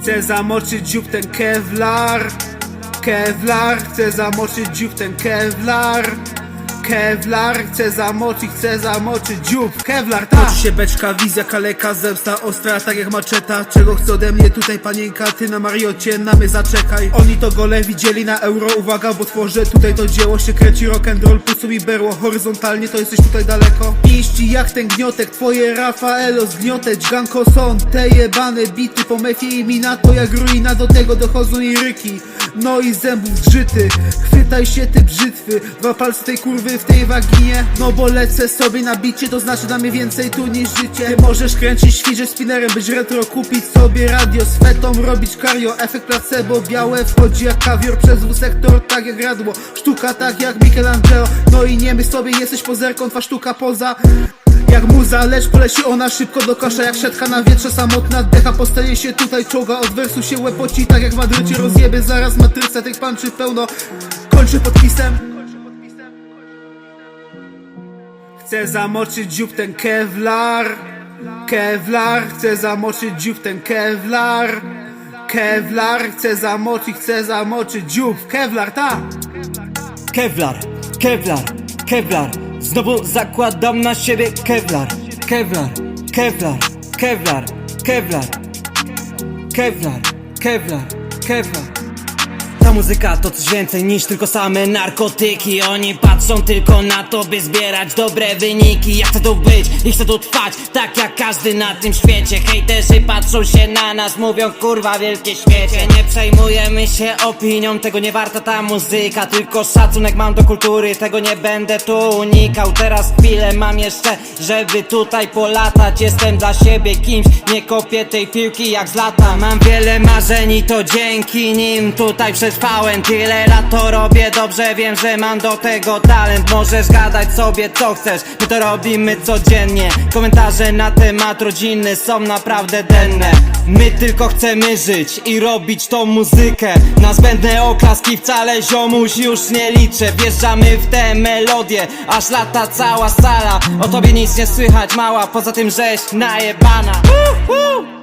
Chcę zamoczyć dziób ten kevlar Kevlar, chcę zamoczyć dziób ten kevlar Kevlar, chcę zamoczyć, chcę zamoczyć dziób. Kevlar, tak! Toczy się beczka, wizja, kaleka, zemsta ostra, tak jak maczeta. Czego chce ode mnie tutaj panienka, ty na Mariocie, na mnie zaczekaj. Oni to gole widzieli na euro, uwaga, bo tworzę tutaj to dzieło. Się kręci rock'n'roll, pucu mi berło. Horyzontalnie to jesteś tutaj daleko. Iści jak ten gniotek, twoje Rafaelo zgniotę Dźganko są te jebane bity Po mefie i mi na to jak ruina Do tego dochodzą i ryki No i zębów zgrzyty Chwytaj się ty brzytwy Dwa palce tej kurwy w tej waginie. No bo lecę sobie na bicie To znaczy dla mnie więcej tu niż życie. Ty możesz kręcić, świdzieć spinnerem Być retro, kupić sobie radio. Z fetą, robić kario Efekt placebo, białe wchodzi jak kawior Przez sektor, tak jak radło. Sztuka tak jak Michelangelo. No i nie myśl sobie, jesteś pozerką Twa sztuka poza jak muza, lecz poleci ona szybko do kosza Jak szetka na wietrze, samotna decha Postaje się tutaj czołga, od wersu się łepoci Tak jak w Madrycie rozjebie, zaraz matryca Tych panczy pełno, kończę podpisem Chcę zamoczyć dziób ten kevlar Kevlar, chcę zamoczyć dziób ten kevlar Kevlar, chcę zamoczyć, chcę zamoczyć dziób. Kevlar, tak! Kevlar, Kevlar, Kevlar Znowu zakładam na siebie Kevlar Kevlar, Kevlar, Kevlar, Kevlar Kevlar, Kevlar, Kevlar ta muzyka to coś więcej niż tylko same narkotyki. Oni patrzą tylko na to, by zbierać dobre wyniki. Ja chcę tu być i chcę tu trwać, tak jak każdy na tym świecie. Hejterzy patrzą się na nas, mówią kurwa wielkie śmiecie. Nie przejmujemy się opinią, tego nie warta ta muzyka. Tylko szacunek mam do kultury, tego nie będę tu unikał. Teraz chwilę mam jeszcze, żeby tutaj polatać. Jestem dla siebie kimś, nie kopię tej piłki jak z lata Mam wiele marzeń i to dzięki nim tutaj przetrwałem Tyle lat to robię, dobrze wiem, że mam do tego talent. Możesz gadać sobie co chcesz, my to robimy codziennie. Komentarze na temat rodziny są naprawdę denne. My tylko chcemy żyć i robić tą muzykę. Na zbędne oklaski wcale ziomuś już nie liczę. Wjeżdżamy w te melodie, aż lata cała sala. O tobie nic nie słychać mała, poza tym żeś najebana. Uh, uh.